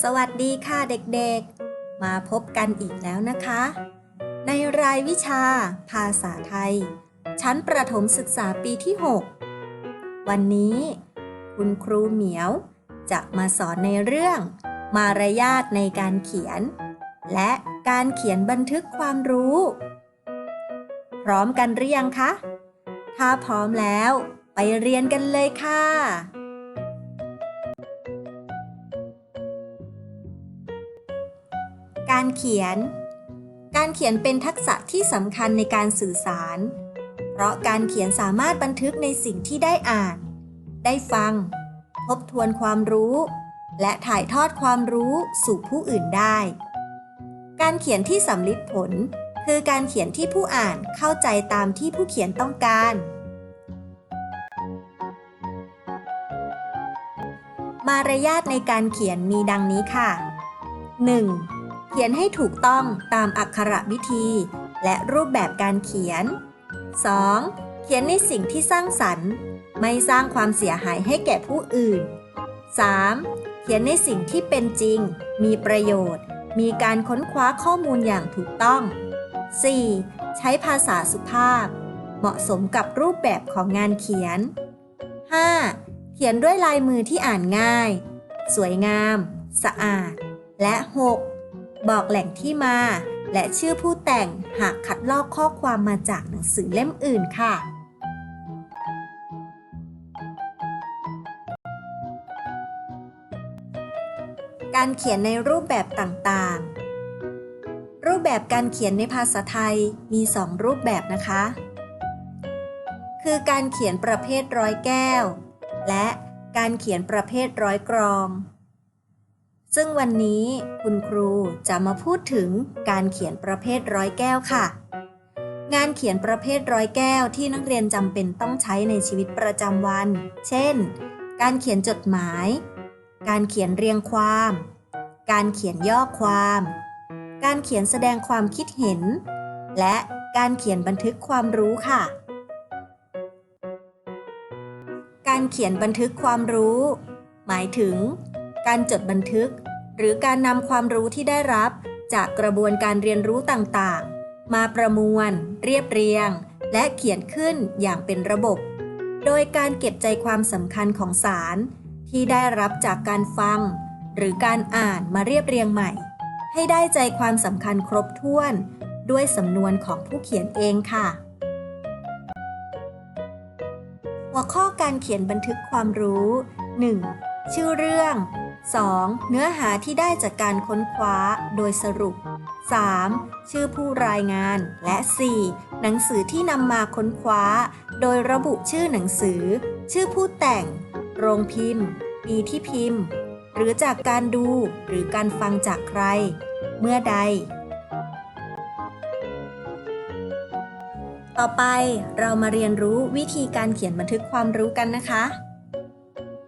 สวัสดีค่ะเด็กๆ มาพบกันอีกแล้วนะคะ ในรายวิชา ภาษาไทย ชั้นประถมศึกษาปีที่ 6 วันนี้ คุณครูเหมียวจะมาสอนในเรื่อง มารยาทในการเขียน และการเขียนบันทึกความรู้ พร้อมกันหรือยังคะ ถ้าพร้อมแล้ว ไปเรียนกันเลยค่ะ เขียน การเขียนเป็นทักษะที่สำคัญในการสื่อสาร เพราะการเขียนสามารถบันทึกในสิ่งที่ได้อ่าน ได้ฟัง ทบทวนความรู้ และถ่ายทอดความรู้สู่ผู้อื่นได้ การเขียนที่สำลิดผล คือการเขียนที่ผู้อ่านเข้าใจตามที่ผู้เขียนต้องการ มารยาทในการเขียนมีดังนี้ค่ะ 1. เขียนให้ถูกต้องตามอักขระวิธี และรูปแบบการเขียน 2. เขียนในสิ่งที่สร้างสรรค์ ไม่สร้างความเสียหายให้แก่ผู้อื่น 3. เขียนในสิ่งที่เป็นจริง มีประโยชน์ มีการค้นคว้าข้อมูลอย่างถูกต้อง 4. ใช้ภาษาสุภาพ เหมาะสมกับรูปแบบของงานเขียน 5. เขียนด้วยลายมือที่อ่านง่าย สวยงาม สะอาด และ 6. บอกแหล่งที่มา และชื่อผู้แต่งหากคัดลอกข้อความมาจากหนังสือเล่มอื่นค่ะ การเขียนในรูปแบบต่างๆ รูปแบบการเขียนในภาษาไทยมี 2 รูปแบบนะคะ คือการเขียนประเภทร้อยแก้ว และการเขียนประเภทร้อยกรอง ซึ่งวันนี้คุณครูจะมาพูดถึงการเขียนประเภทร้อยแก้วค่ะ งานเขียนประเภทร้อยแก้วที่นักเรียนจำเป็นต้องใช้ในชีวิตประจำวัน เช่น การเขียนจดหมาย การเขียนเรียงความ การเขียนย่อความ การเขียนแสดงความคิดเห็น และการเขียนบันทึกความรู้ค่ะ การเขียนบันทึกความรู้ หมายถึงการจดบันทึก หรือการนำความรู้ที่ได้รับจากกระบวนการเรียนรู้ต่างๆ มาประมวล เรียบเรียง และเขียนขึ้นอย่างเป็นระบบ โดยการเก็บใจความสำคัญของสาร ที่ได้รับจากการฟัง หรือการอ่านมาเรียบเรียงใหม่ ให้ได้ใจความสำคัญครบถ้วน ด้วยสำนวนของผู้เขียนเองค่ะ หัวข้อการเขียนบันทึกความรู้ 1. ชื่อเรื่อง 2. เนื้อหาที่ได้จากการค้นคว้าโดยสรุป 3. ชื่อผู้รายงาน และ 4. หนังสือที่นำมาค้นคว้า โดยระบุชื่อหนังสือ ชื่อผู้แต่ง โรงพิมพ์ ปีที่พิมพ์ หรือจากการดูหรือการฟังจากใคร เมื่อใด ต่อไปเรามาเรียนรู้วิธีการเขียนบันทึกความรู้กันนะคะ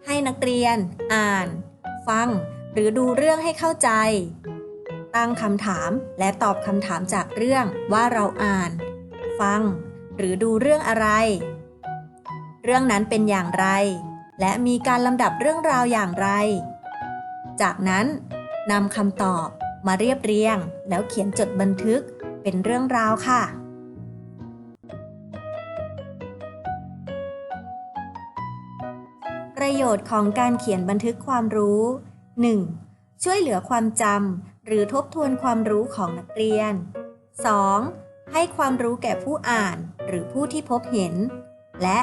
ให้นักเรียนอ่าน ฟัง หรือดูเรื่องให้เข้าใจ ตั้งคำถามและตอบคำถามจากเรื่องว่าเราอ่าน ฟัง หรือดูเรื่องอะไร เรื่องนั้นเป็นอย่างไร และมีการลำดับเรื่องราวอย่างไร จากนั้นนำคำตอบมาเรียบเรียง แล้วเขียนจดบันทึกเป็นเรื่องราวค่ะ ประโยชน์ของการเขียนบันทึกความรู้ 1. ช่วยเหลือความจำหรือทบทวนความรู้ของนักเรียน 2. ให้ความรู้แก่ผู้อ่านหรือผู้ที่พบเห็น และ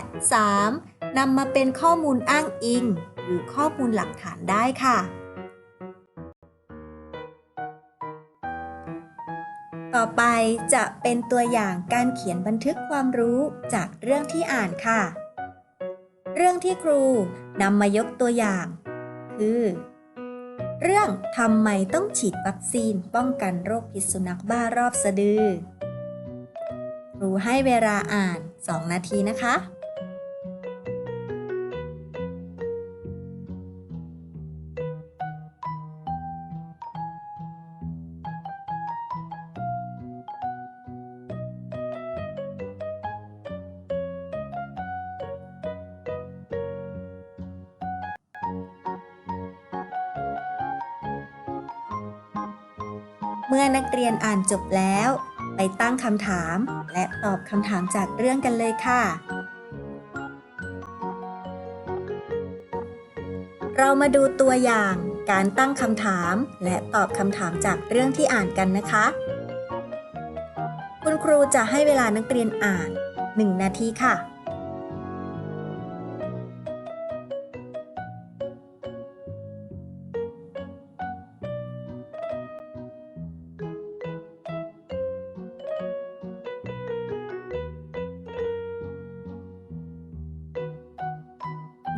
3. นำมาเป็นข้อมูลอ้างอิง หรือข้อมูลหลักฐานได้ค่ะ ต่อไปจะเป็นตัวอย่างการเขียนบันทึกความรู้จากเรื่องที่อ่านค่ะ เรื่องที่ครูนำมายกตัวอย่าง คือ เรื่องทำไมต้องฉีดวัคซีนป้องกันโรคพิษสุนัขบ้ารอบสะดือ ครูให้เวลาอ่าน 2 นาทีนะคะ เมื่อนักเรียนอ่านจบแล้ว ไปตั้งคำถาม และตอบคำถามจากเรื่องกันเลยค่ะ เรามาดูตัวอย่างการตั้งคำถามและตอบคำถามจากเรื่องที่อ่านกันนะคะ คุณครูจะให้เวลานักเรียนอ่าน 1 นาทีค่ะ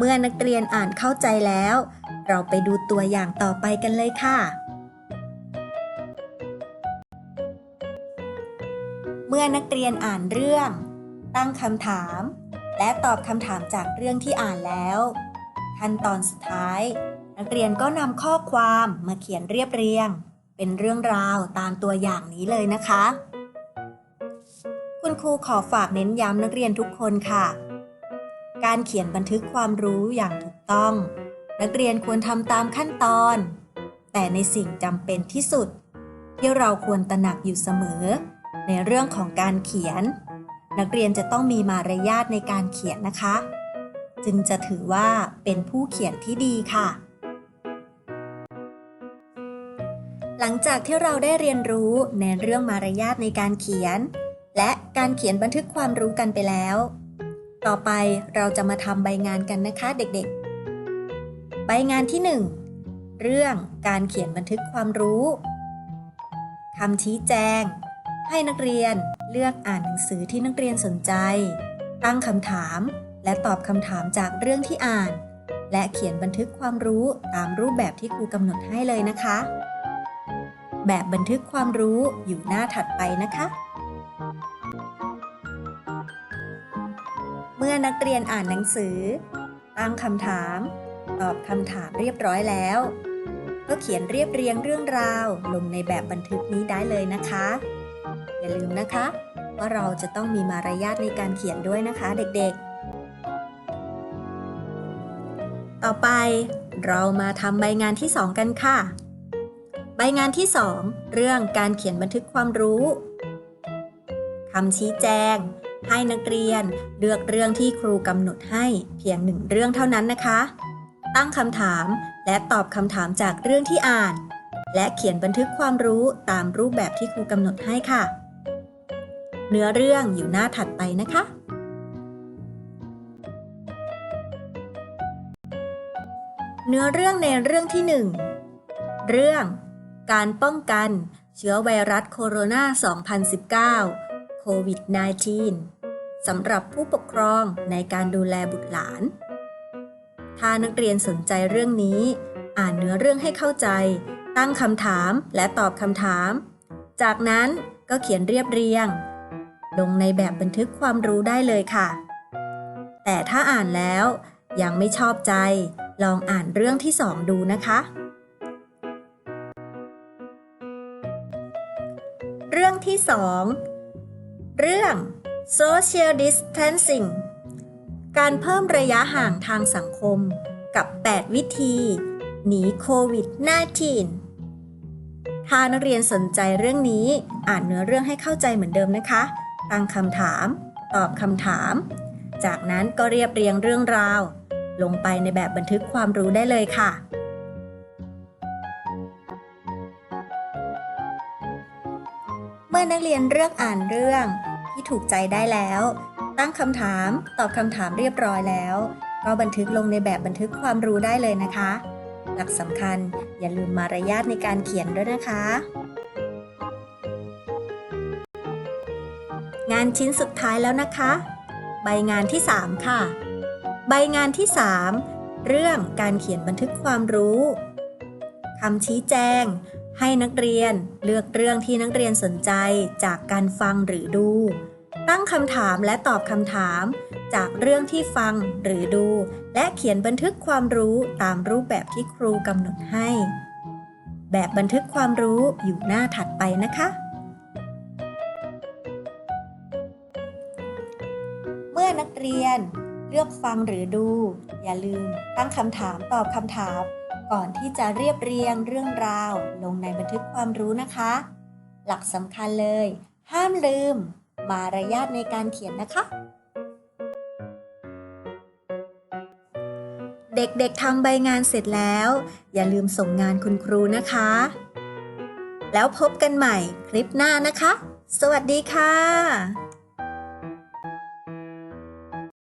มื่อนักเรียนอ่านเข้าใจแล้ว เราไปดูตัวอย่างต่อไปกันเลยค่ะ เมื่อนักเรียนอ่านเรื่อง ตั้งคำถาม และตอบคำถามจากเรื่องที่อ่านแล้ว ขั้นตอนสุดท้าย นักเรียนก็นำข้อความมาเขียนเรียบเรียง เป็นเรื่องราวตามตัวอย่างนี้เลยนะคะ คุณครูขอฝากเน้นย้ำนักเรียนทุกคนค่ะ การเขียนบันทึกความรู้อย่างถูกต้อง นักเรียนควรทำตามขั้นตอน แต่ในสิ่งจำเป็นที่สุด ที่เราควรตระหนักอยู่เสมอ ในเรื่องของการเขียน นักเรียนจะต้องมีมารยาทในการเขียนนะคะ จึงจะถือว่าเป็นผู้เขียนที่ดีค่ะ หลังจากที่เราได้เรียนรู้ในเรื่องมารยาทในการเขียน และการเขียนบันทึกความรู้กันไปแล้ว ต่อไปเราจะมาทำใบงานกันนะคะเด็กๆ ใบงานที่ 1 เรื่องการเขียนบันทึกความรู้คำชี้แจง ให้นักเรียนเลือกอ่านหนังสือที่นักเรียนสนใจ ตั้งคำถามและตอบคำถามจากเรื่องที่อ่าน และเขียนบันทึกความรู้ตามรูปแบบที่ครูกำหนดให้เลยนะคะ แบบบันทึกความรู้อยู่หน้าถัดไปนะคะ มื่อนักเรียนอ่านหนังสือ ตั้งคำถาม ตอบคำถามเรียบร้อยแล้ว ก็เขียนเรียบเรียงเรื่องราวลงในแบบบันทึกนี้ได้เลยนะคะ อย่าลืมนะคะว่าเราจะต้องมีมารยาทในการเขียนด้วยนะคะเด็กๆ ต่อไปเรามาทำใบงานที่2กันค่ะ ใบงานที่2เรื่องการเขียนบันทึกความรู้คำชี้แจง ให้นักเรียนเลือกเรื่องที่ครูกำหนดให้เพียงหนึ่งเรื่องเท่านั้นนะคะ ตั้งคำถามและตอบคำถามจากเรื่องที่อ่าน และเขียนบันทึกความรู้ตามรูปแบบที่ครูกำหนดให้ค่ะ เนื้อเรื่องอยู่หน้าถัดไปนะคะ เนื้อเรื่องในเรื่องที่ 1 เรื่อง การป้องกันเชื้อไวรัสโคโรนา 2019 โควิด -19 สำหรับผู้ปกครองในการดูแลบุตรหลาน ถ้านักเรียนสนใจเรื่องนี้ อ่านเนื้อเรื่องให้เข้าใจ ตั้งคำถามและตอบคำถาม จากนั้นก็เขียนเรียบเรียง ลงในแบบบันทึกความรู้ได้เลยค่ะ แต่ถ้าอ่านแล้วยังไม่ชอบใจ ลองอ่านเรื่องที่สองดูนะคะ เรื่องที่สองเรื่อง social distancing การเพิ่มระยะห่างทางสังคมกับ 8 วิธี หนีโควิด -19 ถ้านักเรียนสนใจเรื่องนี้ อ่านเนื้อเรื่องให้เข้าใจเหมือนเดิมนะคะ ตั้งคำถาม ตอบคำถาม จากนั้นก็เรียบเรียงเรื่องราว ลงไปในแบบบันทึกความรู้ได้เลยค่ะ เมื่อนักเรียนเลือกอ่านเรื่อง ที่ถูกใจได้แล้ว ตั้งคำถาม ตอบคำถามเรียบร้อยแล้ว ก็บันทึกลงในแบบบันทึกความรู้ได้เลยนะคะ หลักสำคัญอย่าลืมมารยาทในการเขียนด้วยนะคะ งานชิ้นสุดท้ายแล้วนะคะ ใบงานที่ 3 ค่ะ ใบงานที่ 3 เรื่องการเขียนบันทึกความรู้คำชี้แจงให้นักเรียนเลือกเรื่องที่นักเรียนสนใจจากการฟังหรือดู ตั้งคำถามและตอบคำถาม จากเรื่องที่ฟังหรือดู และเขียนบันทึกความรู้ตามรูปแบบที่ครูกำหนดให้ แบบบันทึกความรู้อยู่หน้าถัดไปนะคะ เมื่อนักเรียนเลือกฟังหรือดู อย่าลืมตั้งคำถามตอบคำถาม ก่อนที่จะเรียบเรียงเรื่องราว ลงในบันทึกความรู้นะคะ หลักสำคัญเลย ห้ามลืม มารยาทในการเขียนนะคะ เด็กๆทำใบงานเสร็จแล้ว อย่าลืมส่งงานคุณครูนะคะ แล้วพบกันใหม่คลิปหน้านะคะ สวัสดีค่ะ